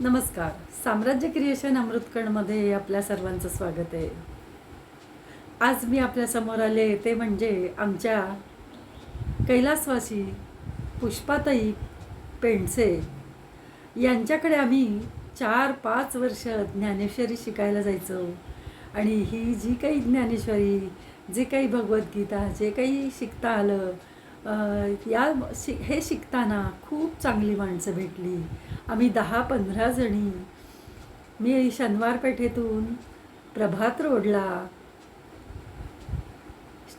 नमस्कार. साम्राज्य क्रिएशन अमृतकणमध्ये आपल्या सर्वांचं स्वागत आहे. आज मी आपल्यासमोर आले ते म्हणजे आमच्या कैलासवासी पुष्पाताई पेंडसे. यांच्याकडे आम्ही चार पाच वर्ष ज्ञानेश्वरी शिकायला जायचो. आणि ही जी काही ज्ञानेश्वरी जे काही भगवद्गीता जे काही शिकता आलं या शि हे शिकताना खूप चांगली माणसं भेटली. आम्ही दहा पंधरा जणी. मी शनिवार पेठेतून प्रभात रोडला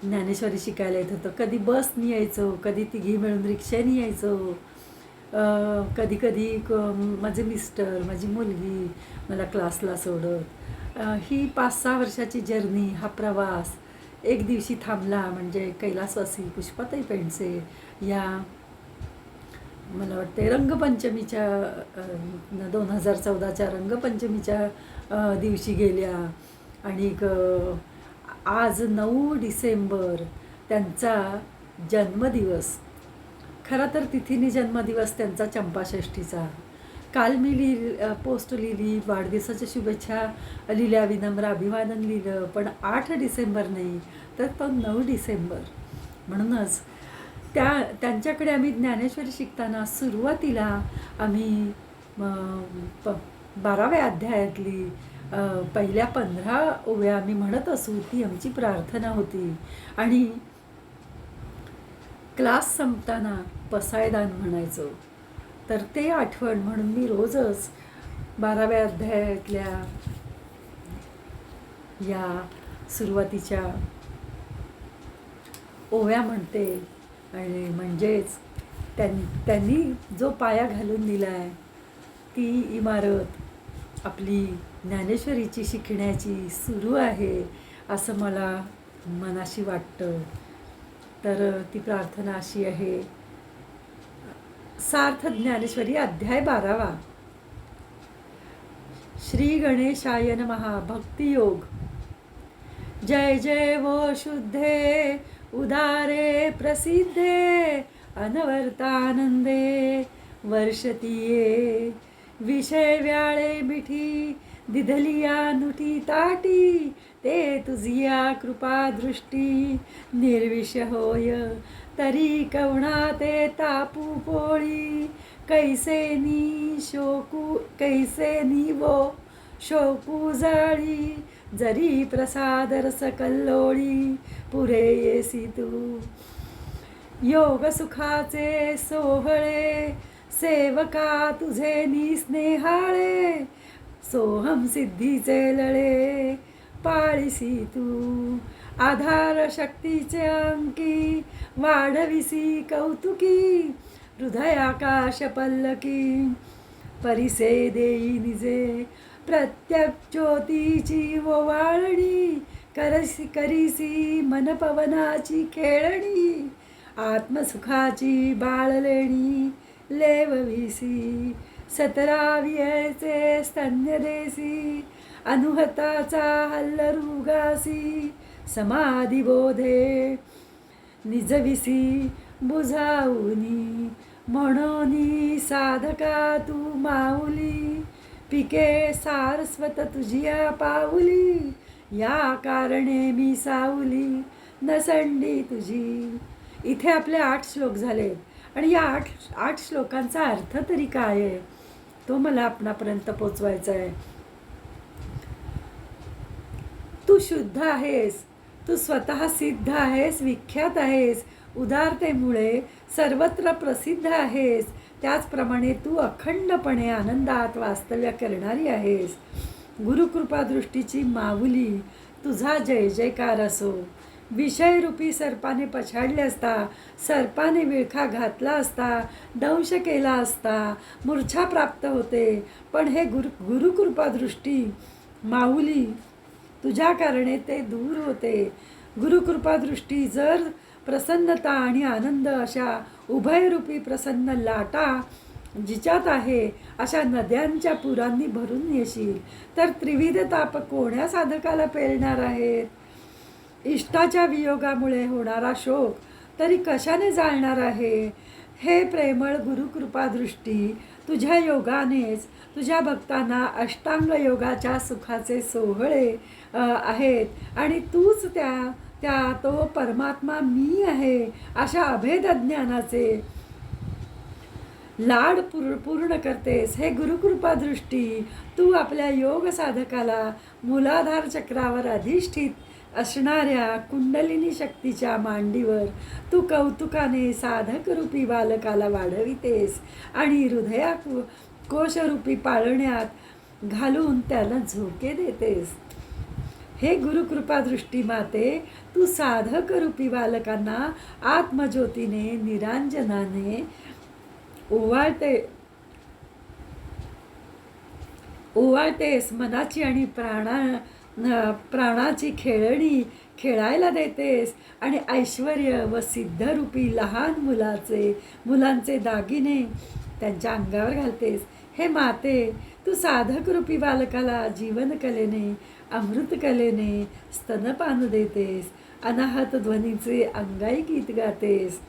ज्ञानेश्वरी शिकायला येत होतं. कधी बसनी यायचो कधी तिघी मिळून रिक्षाने यायचो. कधी कधी क- माझे मिस्टर माझी मुलगी मला क्लासला सोडत. ही पाच सहा वर्षाची जर्नी हा प्रवास एक दिवशी थांबला म्हणजे कैलासवासी पुष्पाताई पेंडसे या मला वाटते रंगपंचमीच्या दोन हजार चौदाच्या रंगपंचमीच्या दिवशी गेल्या. आणि आज नऊ डिसेंबर त्यांचा जन्मदिवस. खरं तर तिथीने जन्मदिवस त्यांचा चंपाषष्ठीचा. काल मी लिहि पोस्ट लिहिली वाढदिवसाच्या शुभेच्छा लिहिल्या विनम्र अभिवादन लिहिलं पण आठ डिसेंबर नाही तर तो नऊ डिसेंबर. म्हणूनच त्या त्यांच्याकडे आम्ही ज्ञानेश्वरी शिकताना सुरुवातीला आम्ही प बाराव्या अध्यायातली पहिल्या पंधरा ओव्या आम्ही म्हणत असू ती आमची प्रार्थना होती. आणि क्लास संपताना पसायदान म्हणायचो. तर ते आठवण म्हणून मी रोजच बाराव्या अध्यायातल्या या सुरुवातीच्या ओव्या म्हणते. आणि म्हणजेच त्यां त्यांनी जो पाया घालून दिला आहे ती इमारत आपली ज्ञानेश्वरीची शिकण्याची सुरू आहे असं मला मनाशी वाटतं. तर ती प्रार्थना अशी आहे सार्थ ज्ञानेश्वरी अध्याय बारावा. श्री गणेशाय नमहा भक्तियोग जय जय वो शुद्धे उदारे प्रसिद्धे अनवर्तानंदे वर्षतीये विषय व्याळे मिठी दिधलिया नुठी ताटी ते तुझिया कृपा दृष्टी निर्विष होय तरी कवणा ते तापू पोळी कैसे नी शोकू कैसे नी वो शोकू जाळी? जरी प्रसाद रस कल्लोळी पुरे येसी तू. योग सुखाचे सोहळे सेवका तुझे निस्नेहाळे सोहम सिद्धीचे लळे पाळीसी तू. आधार शक्तीचे अंकी वाढविसी कौतुकी हृदयाकाश पल्लकी परिसे देई निजे प्रत्यक ज्योतीची ओवाळणी करसी करीसी मनपवनाची खेळणी आत्मसुखाची बाळलेणी लेवविसी सतरावियचे स्तन्यदेसी अनुहताचा हल्लरुगासी समाधी बोधे निजविसी बुझाऊनी म्हणून साधका तू माऊली पिके सारस्वत तुझिया पाऊली या कारणे मी सावली नसंडी तुझी. इथे आपले आठ श्लोक झाले आणि या आठ आठ श्लोकांचा अर्थ तरी काय आहे? तो मला आपणापर्यंत पोचवायचा आहे. तू शुद्ध आहेस तू स्वतः सिद्ध आहेस विख्यात आहेस उदारतेमुळे सर्वत्र प्रसिद्ध आहेस. त्याचप्रमाणे तू अखंडपणे आनंदात वास्तव्य करणारी आहेस. गुरुकृपादृष्टीची माऊली तुझा जय जयकार असो. विषयरूपी सर्पाने पछाडले असता सर्पाने विळखा घातला असता दंश केला असता मूर्छा प्राप्त होते. पण हे गुरु गुरुकृपादृष्टी माऊली तुझ्या कारणे ते दूर होते. गुरुकृपादृष्टी जर प्रसन्नता आणि आनंद अशा उभयरूपी प्रसन्न लाटा जिच्यात आहे अशा नद्यांच्या पुरांनी भरून येशील. तर त्रिविध ताप कोण्या साधकाला पेरणार आहेत? इष्टाच्या वियोगामुळे होणारा शोक तरी कशाने जाळणार आहे? हे प्रेमळ गुरुकृपादृष्टी तुझ्या योगानेच तुझ्या भक्तांना अष्टांग योगाच्या सुखाचे सोहळे आहेत. आणि तूच त्या त्या तो परमात्मा मी आहे अशा अभेद ज्ञानाचे लाड पूर पूर्ण करतेस. हे गुरुकृपा दृष्टी तू आपल्या योग साधकाला मूलाधार चक्रावर अधिष्ठित असणाऱ्या कुंडलिनी शक्तीच्या मांडीवर तू कौतुकाने साधक रूपी बालकाला वाढवितेस आणि हृदया कोशरूपी पाळण्यात घालून त्याला झोके देतेस. हे गुरुकृपा दृष्टी माते तू साधक रूपी बालकांना आत्मज्योतीने निरांजनाने ओवाळते ओवाळतेस. मनाची आणि प्राणा प्राणाची खेळणी खेळायला देतेस. आणि ऐश्वर व सिद्धरूपी लहान मुलाचे मुलांचे दागिने त्यांच्या अंगावर घालतेस. हे माते तू साधकरूपी बालकाला जीवनकलेने अमृतकलेने स्तनपान देतेस. अनाहत ध्वनीचे अंगाई गीत गातेस.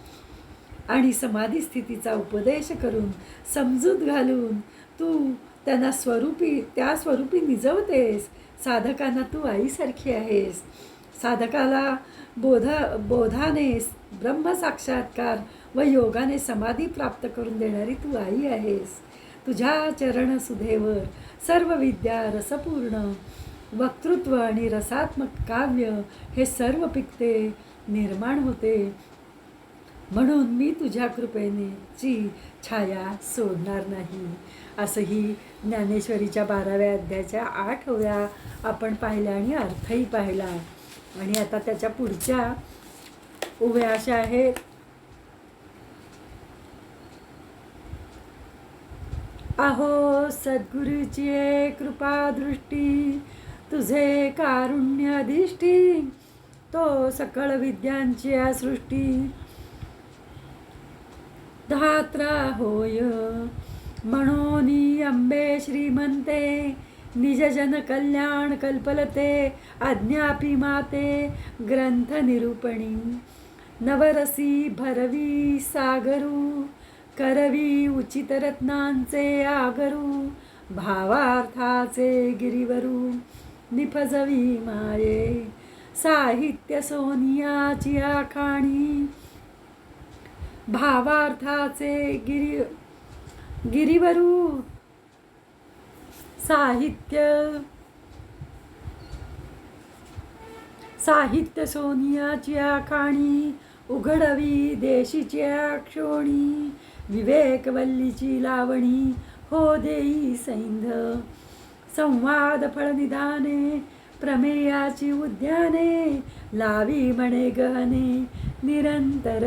आणि समाधी स्थितीचा उपदेश करून समजूत घालून तू त्यांना स्वरूपी त्या स्वरूपी निजवतेस. साधकांना तू आईसारखी आहेस. साधकाला बोध बोधाने ब्रह्मसाक्षात्कार व योगाने समाधी प्राप्त करून देणारी तू आई आहेस. तुझ्या चरण सुधेवर सर्व विद्या रसपूर्ण वक्तृत्व आणि रसात्मक काव्य हे सर्व पिकते निर्माण होते. म्हणून मी तुझ्या कृपेनेची छाया सोडणार नाही. असंही ज्ञानेश्वरीच्या बाराव्या अध्यायाच्या आठव्या आपण पाहिल्या आणि अर्थही पाहिला. आणि आता त्याच्या पुढच्या उभ्या अशा आहेत. अहो सद्गुरूची कृपा दृष्टी तुझे कारुण्य अधिष्ठी तो सकळ विद्यांची सृष्टी धात्रा होय. म्हणून अंबे श्रीमंते निजजन कल्याण कल्पलते अज्ञापी माते ग्रंथ निरूपणी. नवरसी भरवी सागरू करवी उचित रत्नांचे आगरू भावार्थाचे गिरीवरू. निफजवी माये साहित्य सोनियाची आखाणी भावार्थाचे गिरी गिरीवरू. साहित्य साहित्य सोनियाच्या खाणी उघडवी देशीच्या क्षोणी विवेकवल्लीची लावणी हो देई सैंध. संवाद फळनिधाने प्रमेयाची उद्याने लावी म्हणे गहने निरंतर.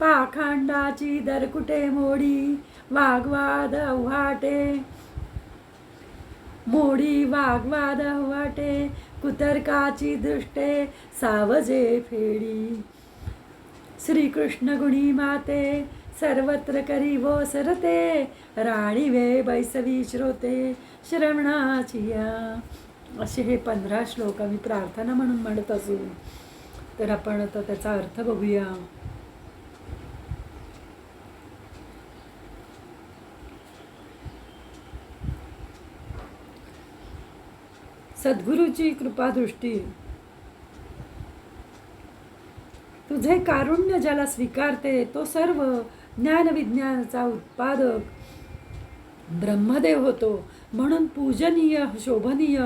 पाखांडाची दरकुटे मोडी? वाग्वाद वाटे मोडी वाग्वाद वाटे कुतर्काची दृष्टे सावजे फेडी. श्रीकृष्ण गुणी माते सर्वत्र करी वो सरते. राणी वे बैसवी श्रोते श्रवणाची या. असे हे पंधरा श्लोक आम्ही प्रार्थना म्हणून म्हणत असू तर आपण आता त्याचा अर्थ बघूया. सद्गुरूची कृपादृष्टी. तुझे कारुण्य ज्याला स्वीकारते तो सर्व ज्ञानविज्ञानाचा उत्पादक. ब्रह्मदेव होतो म्हणून पूजनीय शोभनीय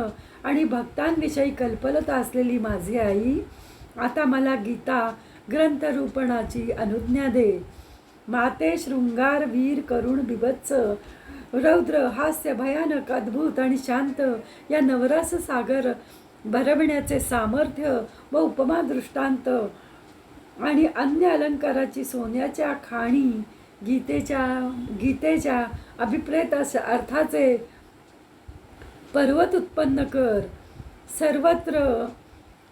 आणि भक्तांविषयी कल्पलता असलेली माझी आई आता मला गीता ग्रंथरूपणाची अनुज्ञा दे. माते शृंगार वीर करुण बिभत्स रौद्र हास्य भयानक अद्भुत आणि शांत या नवरास सागर भरविण्याचे सामर्थ्य व उपमा दृष्टांत आणि अन्य अलंकाराची सोन्याच्या खाणी गीतेच्या गीतेच्या अभिप्रेत अस अर्थाचे पर्वत उत्पन्न कर. सर्वत्र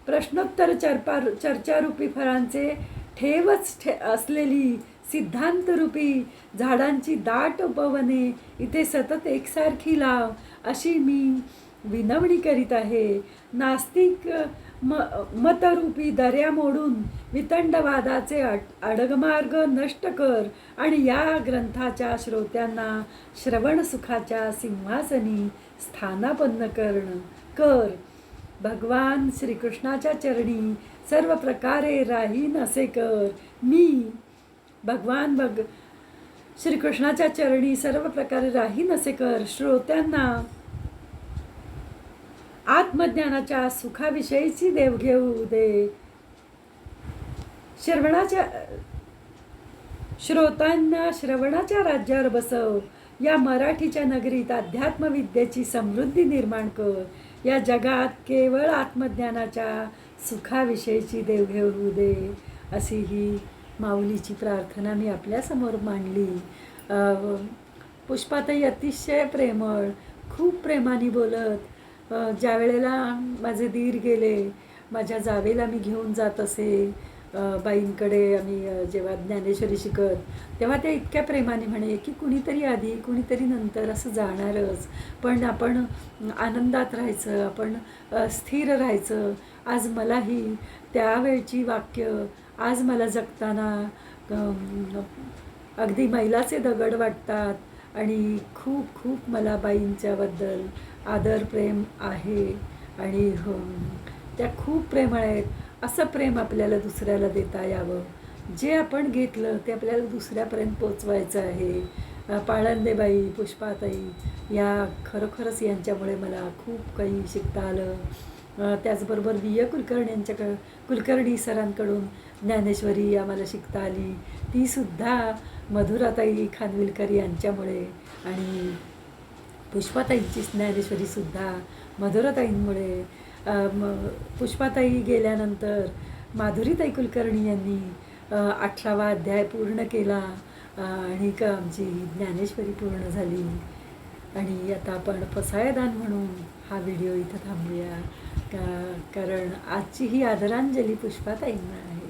प्रश्नोत्तर चर्पा चर्चारूपी फळांचे ठेवच ठे असलेली सिद्धांतरूपी झाडांची दाट उपवने इथे सतत एकसारखी लाव अशी मी विनवणी करीत आहे. नास्तिक म मतरूपी दर्या मोडून वितंडवादाचे अड अडगमार्ग नष्ट कर आणि या ग्रंथाच्या श्रोत्यांना श्रवणसुखाच्या सिंहासनी स्थानापन्न करण कर. भगवान श्रीकृष्णाच्या चरणी सर्व प्रकारे राहीन असे कर. मी भगवान भग श्रीकृष्णाच्या चरणी सर्व प्रकारे राहीन असे कर श्रोत्यांना. आत्मज्ञानाच्या सुखाविषयीची देव घेऊ दे. श्रवणाच्या श्रोतांना श्रवणाच्या राज्यावर बसव. या मराठीच्या नगरीत अध्यात्मविद्येची समृद्धी निर्माण कर. या जगात केवळ आत्मज्ञानाच्या सुखाविषयीची देवघेव होऊ दे अशी ही माऊलीची प्रार्थना मी आपल्यासमोर मांडली. पुष्पाताई अतिशय प्रेमळ खूप प्रेमाने बोलत ज्या वेळेला माझे दीर गेले माझ्या जावेला मी घेऊन जात असे बाईंकडे आम्ही जेव्हा ज्ञानेश्वरी शिकत तेव्हा त्या इतक्या प्रेमाने म्हणे की कुणीतरी आधी कुणीतरी नंतर असं जाणारच. पण आपण आनंदात राहायचं आपण स्थिर राहायचं. आज मलाही त्यावेळची वाक्य आज मला जगताना अगदी मैलाचे दगड वाटतात आणि खूप खूप मला बाईंच्याबद्दल आदर प्रेम आहे आणि त्या खूप प्रेमळ आहेत. असं प्रेम आपल्याला दुसऱ्याला देता यावं. जे आपण घेतलं ते आपल्याला दुसऱ्यापर्यंत पोचवायचं आहे. पाळंदेबाई पुष्पाताई या खरोखरच यांच्यामुळे मला खूप काही शिकता आलं. त्याचबरोबर वि कुलकर्णी यांच्याकडं कुलकर्णी सरांकडून ज्ञानेश्वरी आम्हाला शिकता आली. तीसुद्धा मधुराताई खानविलकर यांच्यामुळे आणि पुष्पाताईंची ज्ञानेश्वरीसुद्धा मधुराताईंमुळे पुष्पाताई गेल्यानंतर माधुरीताई कुलकर्णी यांनी अठरावा अध्याय पूर्ण केला आणि आमची ज्ञानेश्वरी पूर्ण झाली. आणि आता आपण पसायदान म्हणून हा व्हिडिओ इथं थांबूया. का कारण आजची ही आदरांजली पुष्पाताईंना आहे.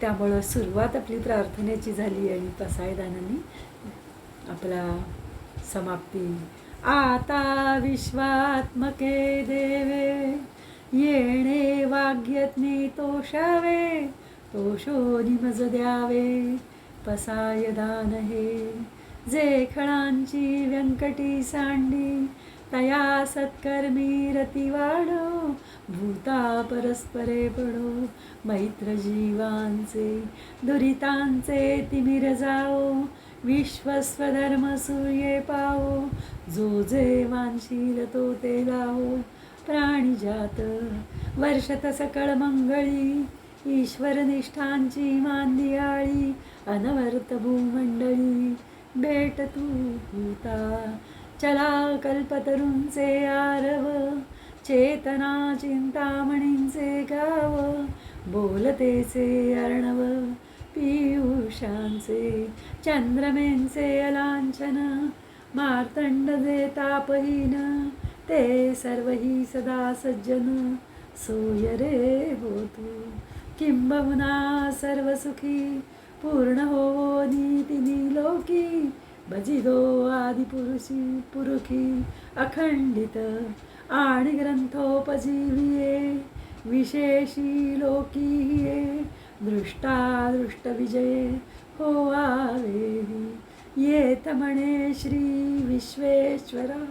त्यामुळं सुरुवात आपली प्रार्थनेची झाली आणि पसायदानाने आपला समाप्ती. आता विश्वात्मके देवे येणे वाग्यज्ञे तोषावे तोषो मज द्यावे. पसायदान हे जे खळांची व्यंकटी सांडी तया सत्कर्मी रती वाढो भूता परस्परे पडो मैत्र जीवांचे दुरितांचे तिमिर जाओ विश्वस्वधर्म सूर्ये पाओ जो जे मानशील तो ते लावो प्राणी जात वर्षत सकळ मंगळी ईश्वर निष्ठांची मांदियाळी अनवर्त भूमंडळी भेट तू भूता चला कल्पतरूंचे आरव चेतना चिंतामणींचे गाव बोलतेचे अर्णव पियुषांचे चंद्रमेंचे अलांछन मार्तंड जे तापहीन ते सर्वही सदा सज्जन सोय रे होतू किंबहुना सर्व सुखी पूर्ण हो नीतिनी लोकी भजिदो आदिपुरुषी पुरुखी अखंडित आणि ग्रंथोपजीविये विशेषी लोकी ये दृष्टा दृष्ट विजये हो आवेही येत म्हणे श्री विश्वेश्वरा.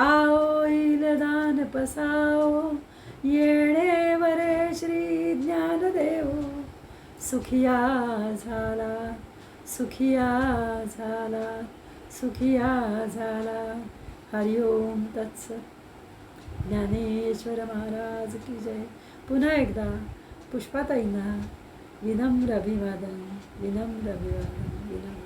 आओ दान पसाओ येणे वरे श्री ज्ञानदेव सुखिया झाला सुखिया झाला सुखिया झाला. हरिओम तत्स. ज्ञानेश्वर महाराज की जय. पुन्हा एकदा पुष्पाताईंना विनम्र अभिवादन विनम्र अभिवादन